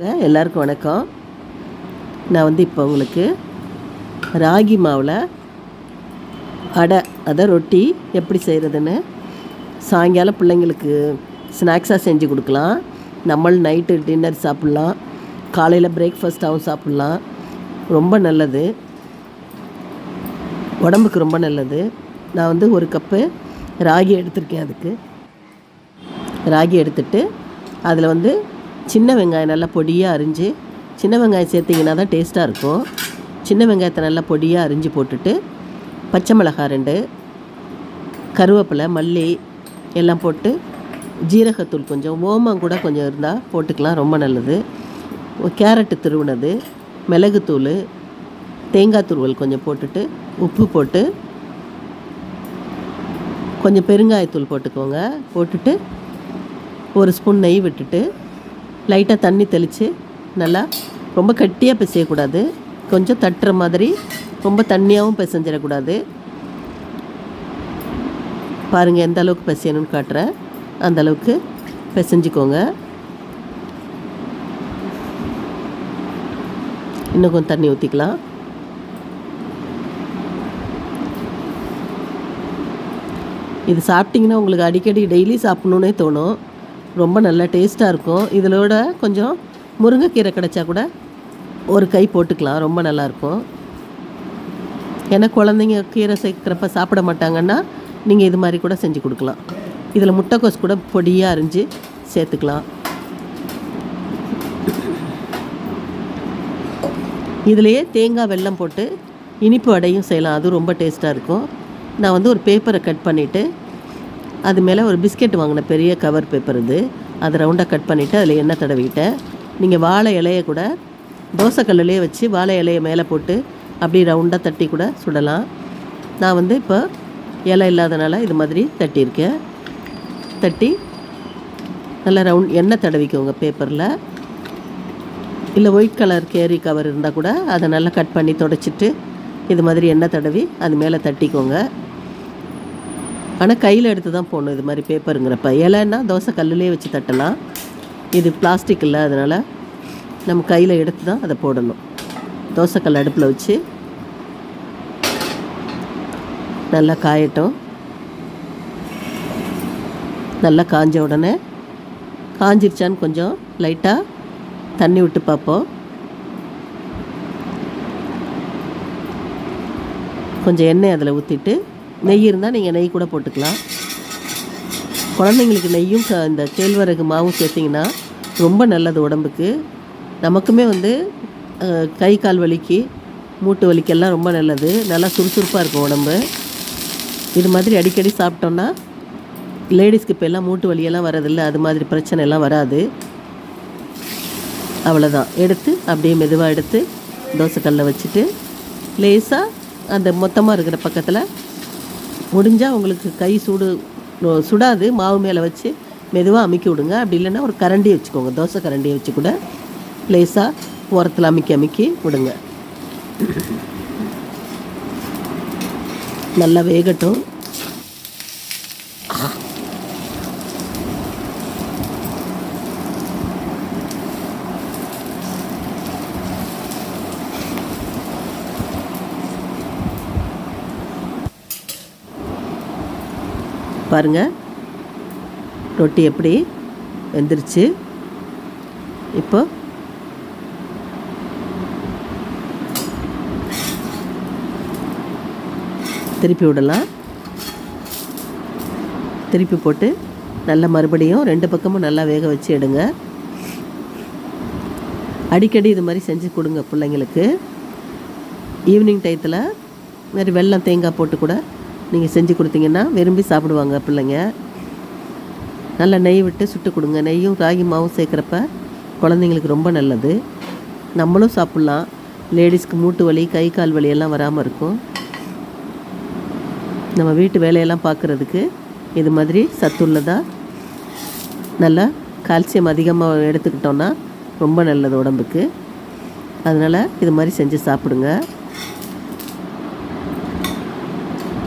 எல்லாருக்கும் வணக்கம். நான் வந்து இப்போ உங்களுக்கு ராகி மாவில் அடை அதை ரொட்டி எப்படி செய்கிறதுன்னு சாயங்காலம் பிள்ளைங்களுக்கு ஸ்நாக்ஸாக செஞ்சு கொடுக்கலாம். நம்மளும் நைட்டு டின்னர் சாப்பிட்லாம். காலையில் பிரேக்ஃபாஸ்ட்டாகவும் சாப்பிட்லாம். ரொம்ப நல்லது. உடம்புக்கு ரொம்ப நல்லது. நான் வந்து ஒரு கப்பு ராகி எடுத்திருக்கேன் அதுக்கு. ராகி எடுத்துட்டு அதில் வந்து சின்ன வெங்காயம் நல்லா பொடியாக அரிஞ்சு சின்ன வெங்காயம் சேர்த்திங்கன்னா தான் டேஸ்ட்டாக இருக்கும். சின்ன வெங்காயத்தை நல்லா பொடியாக அரிஞ்சு போட்டுட்டு பச்சை மிளகாய் ரெண்டு கருவேப்பிலை மல்லி எல்லாம் போட்டு ஜீரகத்தூள் கொஞ்சம் ஓமம் கூட கொஞ்சம் இருந்தால் போட்டுக்கலாம் ரொம்ப நல்லது. கேரட்டு திருவுனது மிளகுத்தூள் தேங்காய் துருவல் கொஞ்சம் போட்டுட்டு உப்பு போட்டு கொஞ்சம் பெருங்காயத்தூள் போட்டுக்கோங்க. போட்டுட்டு ஒரு ஸ்பூன் நெய் விட்டுட்டு லைட்டாக தண்ணி தெளித்து நல்லா ரொம்ப கட்டியாக பிசையக்கூடாது. கொஞ்சம் தட்டுற மாதிரி ரொம்ப தண்ணியாகவும் பிசைஞ்சிடக்கூடாது. பாருங்கள் எந்த அளவுக்கு பிசையணும்னு காட்டுறேன். அந்த அளவுக்கு பிசைஞ்சிக்கோங்க. இன்னும் கொஞ்சம் தண்ணி ஊற்றிக்கலாம் இது சாப்பிட்டிங்கன்னா உங்களுக்கு அடிக்கடி டெய்லி சாப்பிட்ணுன்னே தோணும். ரொம்ப நல்லா டேஸ்ட்டாக இருக்கும். இதிலோட கொஞ்சம் முருங்கைக்கீரை கிடைச்சா கூட ஒரு கை போட்டுக்கலாம். ரொம்ப நல்லாயிருக்கும் ஏன்னா குழந்தைங்க கீரை சேர்க்குறப்ப சாப்பிட மாட்டாங்கன்னா நீங்கள் இது மாதிரி கூட செஞ்சு கொடுக்கலாம். இதில் முட்டைக்கோஸ் கூட பொடியாக அரிஞ்சு சேர்த்துக்கலாம். இதுலேயே தேங்காய் வெல்லம் போட்டு இனிப்பு வடையும் செய்யலாம். அது ரொம்ப டேஸ்ட்டாக இருக்கும். நான் வந்து ஒரு பேப்பரை கட் பண்ணிவிட்டு அது மேலே ஒரு பிஸ்கெட் வாங்கின பெரிய கவர் பேப்பர் இது. அதை ரவுண்டாக கட் பண்ணிவிட்டு அதில் எண்ணெய் தடவிட்டேன் நீங்கள் வாழை இலையை கூட தோசைக்கல்லையே வச்சு வாழை இலையை மேலே போட்டு அப்படியே ரவுண்டாக தட்டி கூட சுடலாம். நான் வந்து இப்போ இலை இல்லாதனால இது மாதிரி தட்டியிருக்கேன். தட்டி நல்லா ரவுண்ட் எண்ணெய் தடவிக்கோங்க பேப்பரில் இல்லை ஒயிட் கலர் கேரி கவர் இருந்தால் கூட அதை நல்லா கட் பண்ணி தொடச்சிட்டு இது மாதிரி எண்ணெய் தடவி அது மேலே தட்டிக்கோங்க. ஆனால் கையில் எடுத்து தான் போடணும். இது மாதிரி பேப்பருங்கிறப்ப இலைன்னா தோசை கல்லுலேயே வச்சு தட்டலாம். இது பிளாஸ்டிக் இல்லை அதனால் நம்ம கையில் எடுத்து தான் அதை போடணும். தோசைக்கல் அடுப்பில் வச்சு நல்லா காயட்டும். நல்லா காஞ்ச உடனே காஞ்சிருச்சான்னு கொஞ்சம் லைட்டாக தண்ணி விட்டு பார்ப்போம். கொஞ்சம் எண்ணெய் அதில் ஊற்றிட்டு நெய் இருந்தால் நீங்கள் நெய் கூட போட்டுக்கலாம். குழந்தைங்களுக்கு நெய்யும் க- இந்த கேழ்வரகு மாவும் சேர்த்திங்கன்னா ரொம்ப நல்லது உடம்புக்கு. நமக்குமே வந்து கை கால் வலிக்கு மூட்டு வலிக்கெல்லாம் ரொம்ப நல்லது. நல்லா சுறுசுறுப்பாக இருக்கும் உடம்பு. இது மாதிரி அடிக்கடி சாப்பிட்டோன்னா லேடிஸ்க்கு இப்போ எல்லாம் மூட்டு வலியெல்லாம் வரதில்லை அது மாதிரி பிரச்சனை எல்லாம் வராது. அவ்வளோதான் எடுத்து அப்படியே மெதுவாக எடுத்து தோசைக்கல்ல வச்சுட்டு லேசாக அந்த மொத்தமாக இருக்கிற பக்கத்தில் முடிஞ்சால் உங்களுக்கு கை சூடு சுடாது. மாவு மேலே வச்சு மெதுவாக அமுக்கி விடுங்க. அப்படி இல்லைன்னா ஒரு கரண்டி வச்சுக்கோங்க. தோசை கரண்டியை வச்சு கூட லேசாக ஓரத்தில் அமுக்கி அமுக்கி விடுங்க. நல்லா வேகட்டும். பாருங்கள் ரொட்டி எப்படி வெந்துருச்சு. இப்போ திருப்பி விடலாம். திருப்பி போட்டு நல்லா மறுபடியும் ரெண்டு பக்கமும் நல்லா வேக வச்சு எடுங்க. அடிக்கடி இது மாதிரி செஞ்சு கொடுங்க பிள்ளைங்களுக்கு. ஈவினிங் டயத்தில் மாதிரி வெல்லம் தேங்காய் போட்டு கூட நீங்கள் செஞ்சு கொடுத்தீங்கன்னா விரும்பி சாப்பிடுவாங்க பிள்ளைங்க. நல்லா நெய் விட்டு சுட்டு கொடுங்க. நெய்யும் ராகி மாவும் சேர்க்குறப்ப குழந்தைங்களுக்கு ரொம்ப நல்லது. நம்மளும் சாப்பிட்லாம். லேடிஸ்க்கு மூட்டு வலி கை கால் வலி எல்லாம் வராமல் இருக்கும். நம்ம வீட்டு வேலையெல்லாம் பார்க்குறதுக்கு இது மாதிரி சத்துள்ளதாக நல்லா கால்சியம் அதிகமாக எடுத்துக்கிட்டோன்னா ரொம்ப நல்லது உடம்புக்கு. அதனால் இது மாதிரி செஞ்சு சாப்பிடுங்க.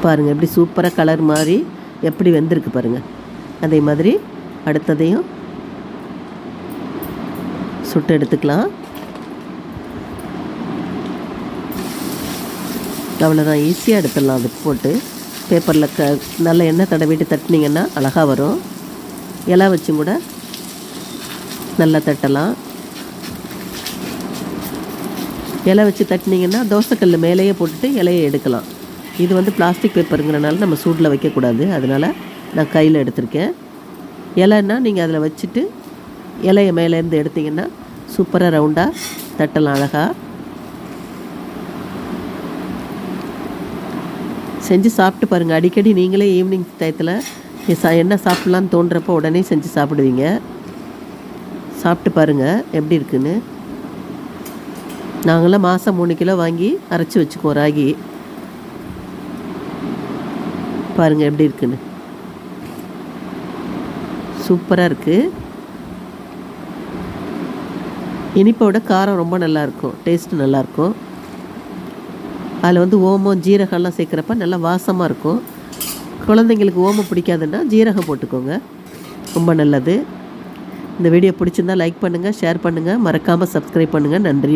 பாருங்கள் எப்படி சூப்பராக கலர் மாதிரி எப்படி வெந்திருக்கு பாருங்கள் அதே மாதிரி அடுத்ததையும் சுட்டு எடுத்துக்கலாம். அவ்வளோதான் ஈஸியாக எடுத்துடலாம். அது போட்டு பேப்பரில் க நல்ல எண்ணெய் தடவிட்டு தட்டினீங்கன்னா அழகாக வரும். இலை வச்சும் கூட நல்லா தட்டலாம். இலை வச்சு தட்டினீங்கன்னா தோசைக்கல் மேலேயே போட்டுட்டு இலையை எடுக்கலாம். இது வந்து பிளாஸ்டிக் பேப்பருங்கிறனால நம்ம சூட்டில் வைக்கக்கூடாது. அதனால் நான் கையில் எடுத்திருக்கேன். இலைன்னா நீங்கள் அதில் வச்சுட்டு இலைய மேலேருந்து எடுத்தீங்கன்னா சூப்பராக ரவுண்டாக தட்டலாம் அழகாக செஞ்சு சாப்பிட்டு பாருங்கள் அடிக்கடி நீங்களே ஈவினிங் டயத்தில் சா என்ன சாப்பிட்லான்னு தோன்றப்போ உடனே செஞ்சு சாப்பிடுவீங்க. சாப்பிட்டு பாருங்கள் எப்படி இருக்குன்னு. நாங்களாம் மாதம் மூணு கிலோ வாங்கி அரைச்சி வச்சுக்குவோம் ராகி. பாருங்கள் எப்படி இருக்குன்னு. சூப்பராக இருக்குது இனிப்போட காரம் ரொம்ப நல்லாயிருக்கும் டேஸ்ட்டு நல்லாயிருக்கும் அதில் வந்து ஓமம் ஜீரகம்லாம் சேர்க்குறப்ப நல்லா வாசமாக இருக்கும். குழந்தைங்களுக்கு ஓமம் பிடிக்காதுன்னா ஜீரகம் போட்டுக்கோங்க. ரொம்ப நல்லது. இந்த வீடியோ பிடிச்சிருந்தா லைக் பண்ணுங்கள் ஷேர் பண்ணுங்கள் மறக்காமல் சப்ஸ்கிரைப் பண்ணுங்கள் நன்றி